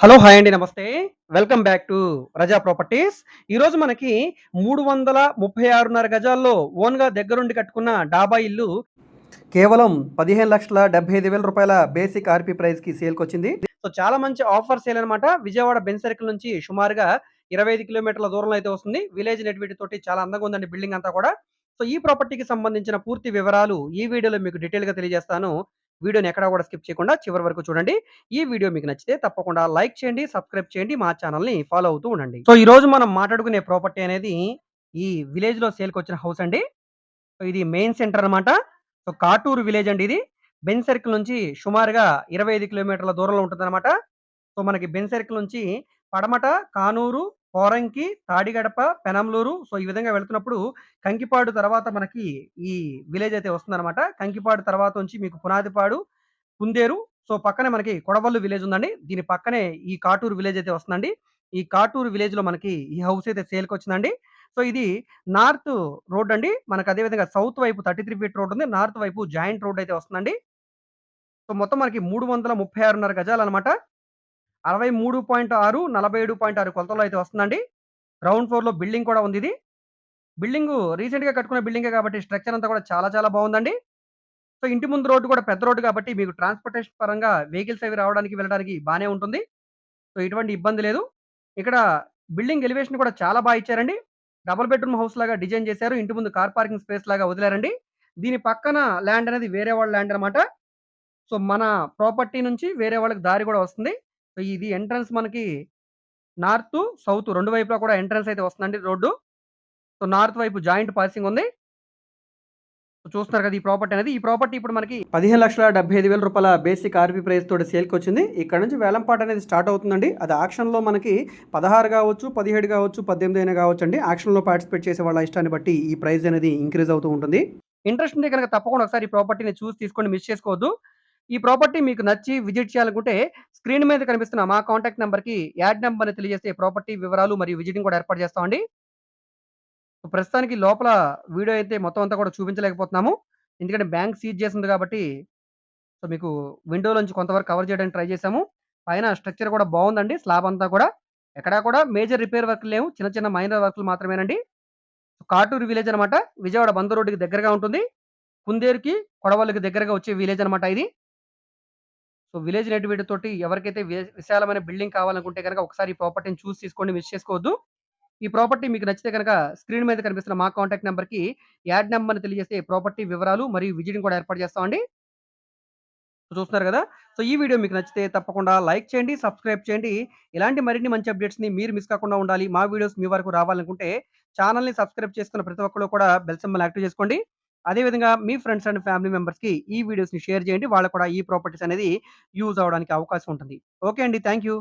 Hello! Hi అండి. నమస్తే. Welcome back to Raza properties. ఈరోజు మనకి 336.5 గజాల్లో ఓన్‌గా దగ్గరుండి కట్టుకున్న డాబా ఇల్లు కేవలం 15,75,000 రూపాయల బేసిక్ ఆర్‌పీ ప్రైస్‌కి సేల్‌కొచ్చింది. సో, చాలా మంచి ఆఫర్ సేల్ అనమాట. విజయవాడ బెన్ సర్కిల్ నుంచి సుమారుగా 25 కిలోమీటర్ల దూరంలో అయితే వస్తుంది. విలేజ్ నెటివిటీ తోటి చాలా అందంగా ఉందండి బిల్డింగ్ అంతా కూడా. సో, ఈ ప్రాపర్టీకి సంబంధించిన పూర్తి వివరాలు ఈ వీడియోలో మీకు డీటెయిల్‌గా తెలియజేస్తాను. వీడియోని ఎక్కడా కూడా స్కిప్ చేయకుండా చివరి వరకు చూడండి. ఈ వీడియో మీకు నచ్చితే తప్పకుండా లైక్ చేయండి, సబ్స్క్రైబ్ చేయండి, మా ఛానల్ని ఫాలో అవుతూ ఉండండి. సో, ఈరోజు మనం మాట్లాడుకునే ప్రాపర్టీ అనేది ఈ విలేజ్‌లో సేల్‌కొచ్చిన హౌస్ అండి. సో, ఇది మెయిన్ సెంటర్ అనమాట. సో, కాటూరు విలేజ్ అండి ఇది. బెన్ సర్కిల్ నుంచి సుమారుగా 25 కిలోమీటర్ల దూరంలో ఉంటుందన్నమాట సో, మనకి బెన్ సర్కిల్ నుంచి పడమట, కానూరు, పోరంకి, తాడిగడప, పెనంలూరు సో, ఈ విధంగా వెళ్తున్నప్పుడు కంకిపాడు తర్వాత మనకి ఈ విలేజ్ అయితే వస్తుందన్నమాట కంకిపాడు తర్వాత నుంచి మీకు పునాదిపాడు, కుందేరు సో, పక్కనే మనకి కొడవల్లు విలేజ్ ఉందండి. దీని పక్కనే ఈ కాటూరు విలేజ్ అయితే వస్తుందండి. ఈ కాటూరు విలేజ్‌లో మనకి ఈ హౌస్ అయితే సేల్కి వచ్చిందండి సో, ఇది నార్త్ రోడ్ అండి. మనకు అదే విధంగా సౌత్ వైపు 33 ఫీట్ రోడ్ ఉంది. నార్త్ వైపు జాయింట్ రోడ్ అయితే వస్తుందండి. సో, మొత్తం మనకి మూడు వందల ముప్పై ఆరున్నర గజాలు అన్నమాట అరవై మూడు పాయింట్ ఆరు నలభై ఏడు పాయింట్ ఆరు కొలతలో అయితే వస్తుందండి. గ్రౌండ్ ఫ్లోర్‌లో బిల్డింగ్ కూడా ఉంది ఇది. బిల్డింగ్ రీసెంట్‌గా కట్టుకున్న బిల్డింగే కాబట్టి స్ట్రక్చర్ అంతా కూడా చాలా చాలా బాగుందండి సో, ఇంటి ముందు రోడ్డు కూడా పెద్ద రోడ్డు కాబట్టి మీకు ట్రాన్స్‌పోర్టేషన్ పరంగా వెహికల్స్ అవి రావడానికి, వెళ్ళడానికి బాగానే ఉంటుంది. సో, ఎటువంటి ఇబ్బంది లేదు. ఇక్కడ బిల్డింగ్ ఎలివేషన్ కూడా చాలా బాగా ఇచ్చారండి. డబుల్ బెడ్‌రూమ్ హౌస్ లాగా డిజైన్ చేశారు. ఇంటి ముందు కార్ పార్కింగ్ స్పేస్ లాగా వదిలారండి. దీని పక్కన ల్యాండ్ అనేది వేరే వాళ్ళ ల్యాండ్ అనమాట. సో, మన ప్రాపర్టీ నుంచి వేరే వాళ్ళకి దారి కూడా వస్తుంది. సో, ఇది ఎంట్రన్స్ మనకి నార్త్, సౌత్ రెండు వైపులా కూడా ఎంట్రన్స్ అయితే వస్తుందండి రోడ్డు. సో, నార్త్ వైపు జాయింట్ పాసింగ్ ఉంది. చూస్తున్నారు కదా! ఈ ప్రాపర్టీ అనేది. ఈ ప్రాపర్టీ ఇప్పుడు మనకి 15,75,000 రూపాయల బేసిక్ ఆర్‌పీ ప్రైస్ తోటి సేల్‌కొచ్చింది. ఇక్కడ నుంచి వేలంపాట అనేది స్టార్ట్ అవుతుందండి. అది ఆక్షన్‌లో మనకి పదహారు కావచ్చు పదిహేడు కావచ్చు పద్దెనిమిది అయినా గావచ్చండి. ఆక్షన్‌లో పార్టిసిపేట్ చేసే వాళ్ళ ఇష్టాన్ని బట్టి ఈ ప్రైస్ అనేది ఇంక్రీజ్ అవుతూ ఉంటుంది. ఇంట్రెస్ట్ ఉంటే కనుక తప్పకుండా ఒకసారి ఈ ప్రాపర్టీని చూసి తీసుకోండి. మిస్ చేసుకోవద్దు. ఈ ప్రాపర్టీ మీకు నచ్చి విజిట్ చేయాలనుకుంటే స్క్రీన్ మీద కనిపిస్తున్న మా కాంటాక్ట్ నెంబర్కి యాడ్ నెంబర్ని తెలియజేస్తే ప్రాపర్టీ వివరాలు మరియు విజిటింగ్ కూడా ఏర్పాటు చేస్తామండి. ప్రస్తుతానికి లోపల వీడియో అయితే మొత్తం అంతా కూడా చూపించలేకపోతున్నాము. ఎందుకంటే బ్యాంక్ సీజ్ చేసింది కాబట్టి సో, మీకు విండోలోంచి కొంతవరకు కవర్ చేయడానికి ట్రై చేశాము. పైన స్ట్రక్చర్ కూడా బాగుందండి స్లాబ్ అంతా కూడా. ఎక్కడా కూడా మేజర్ రిపేర్ వర్క్‌లు లేవు. చిన్న చిన్న మైనర్ వర్క్‌లు మాత్రమేనండి. కాటూరు విలేజ్ అనమాట. విజయవాడ బందర్ రోడ్డుకి దగ్గరగా ఉంటుంది. కుందేరుకి, కొడవలికి దగ్గరగా వచ్చే విలేజ్ అనమాట ఇది. సో, విలేజ్ నెటివిటీ తోటి ఎవరికైతే విశాలమైన బిల్డింగ్ కావాలనుకుంటే కనుక ఒకసారి ఈ ప్రాపర్టీని చూసి తీసుకోండి. మిస్ చేసుకోవద్దు. ఈ ప్రాపర్టీ మీకు నచ్చితే గనక స్క్రీన్ మీద కనిపిస్తున్న మా కాంటాక్ట్ నెంబర్కి యాడ్ నెంబర్ని తెలియజేస్తే ప్రాపర్టీ వివరాలు మరియు విజిటింగ్ కూడా ఏర్పాటు చేస్తామండి. చూస్తున్నారు కదా సో, ఈ వీడియో మీకు నచ్చితే తప్పకుండా లైక్ చేయండి, సబ్స్క్రైబ్ చేయండి. ఇలాంటి మరిన్ని మంచి అప్డేట్స్‌ని మీరు మిస్ కాకుండా ఉండాలి. మా వీడియోస్ మీ వరకు రావాలనుకుంటే ఛానల్ని సబ్స్క్రైబ్ చేసుకున్న ప్రతి ఒక్కరు కూడా బెల్ సింబల్ యాక్టివ్ చేసుకోండి. అదే విధంగా మీ ఫ్రెండ్స్ అండ్ ఫ్యామిలీ మెంబర్స్‌కి ఈ వీడియోస్‌ని షేర్ చేయండి. వాళ్ళకి కూడా ఈ ప్రాపర్టీస్ అనేది యూజ్ అవ్వడానికి అవకాశం ఉంటుంది. ఓకే అండి. Thank you.